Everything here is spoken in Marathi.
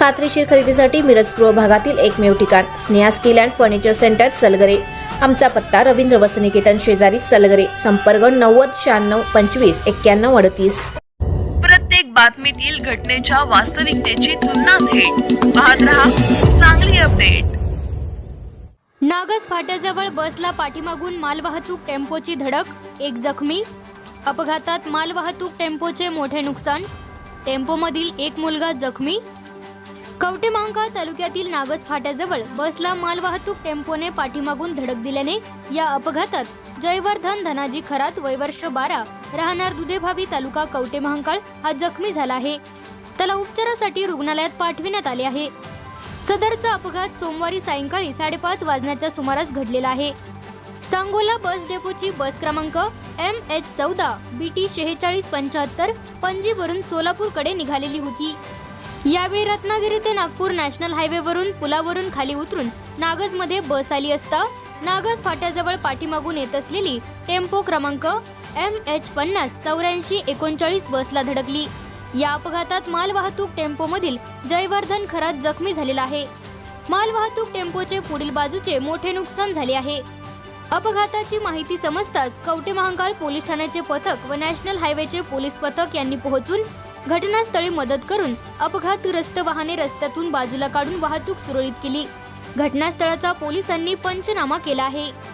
खात्रीशीर खरेदीसाठी मिरज पूर्व भागातील एकमेव ठिकाण Sneha steel and furniture centre Salgare. आमचा पत्ता रवींद्र वसनिकेतन शेजारी सलगरे संपर्क नव्वद शहाण्णव पंचवीस एक्क्याण्णव अडतीस. प्रत्येक बातमीतील घटनेच्या वास्तविकतेची तुलना थेट. पाहत रहा चांगली अपडेट. नागस फाट्याजवळ बसला पाठीमागून मालवाहतूक टेम्पोची धडक एक जखमी. अपघातात मालवाहतूक टेम्पोचे मोठे नुकसान. टेम्पोमधील एक मुलगा जखमी. कवटेमांका तालुक्यातील नागज फाट्याजवळ बसला मालवाहतूक टेम्पोने पाठीमागून धडक दिल्याने या अपघातात जयवर्धन धनाजी खरात वयवर्ष बारा राहणार दुधेभावी तालुका कवटे महांकाळ हा जखमी झाला आहे. त्याला उपचारासाठी रुग्णालयात पाठविण्यात आले आहे. सदरचा अपघात सोमवारी सायंकाळी साडेपाच वाजण्याच्या सुमारास घडलेला आहे. सांगोला बस डेपोची बस क्रमांक एम एच चौदा बी टी शेहेचाळीस पंच्याहत्तर पणजीवरून सोलापूरकडे निघालेली होती. यावेळी रत्नागिरी ते नागपूर नॅशनल हायवेवरून पुलावरून खाली उतरून नागजमध्ये बस आली असता नागज फाट्याजवळ पाठीमागून येत असलेली टेम्पो क्रमांक एम एच पन्नास चौऱ्याऐंशी एकोणचाळीस बसला धडकली. या अपघातात मालवाहतूक टेम्पोमधील जयवर्धन खरात जखमी झालेला आहे. मालवाहतूक टेम्पोचे पुढील बाजूचे मोठे नुकसान झाले आहे. अपघाताची माहिती समजताच कवटे महांकाळ पोलीस ठाण्याचे पथक व नॅशनल हायवेचे पोलीस पथक यांनी पोहोचून घटनास्थळी मदत करून अपघातग्रस्त वाहने रस्त्यातून बाजूला काढून वाहतूक सुरळीत केली. घटनास्थळाचा पोलिसांनी पंचनामा केला आहे.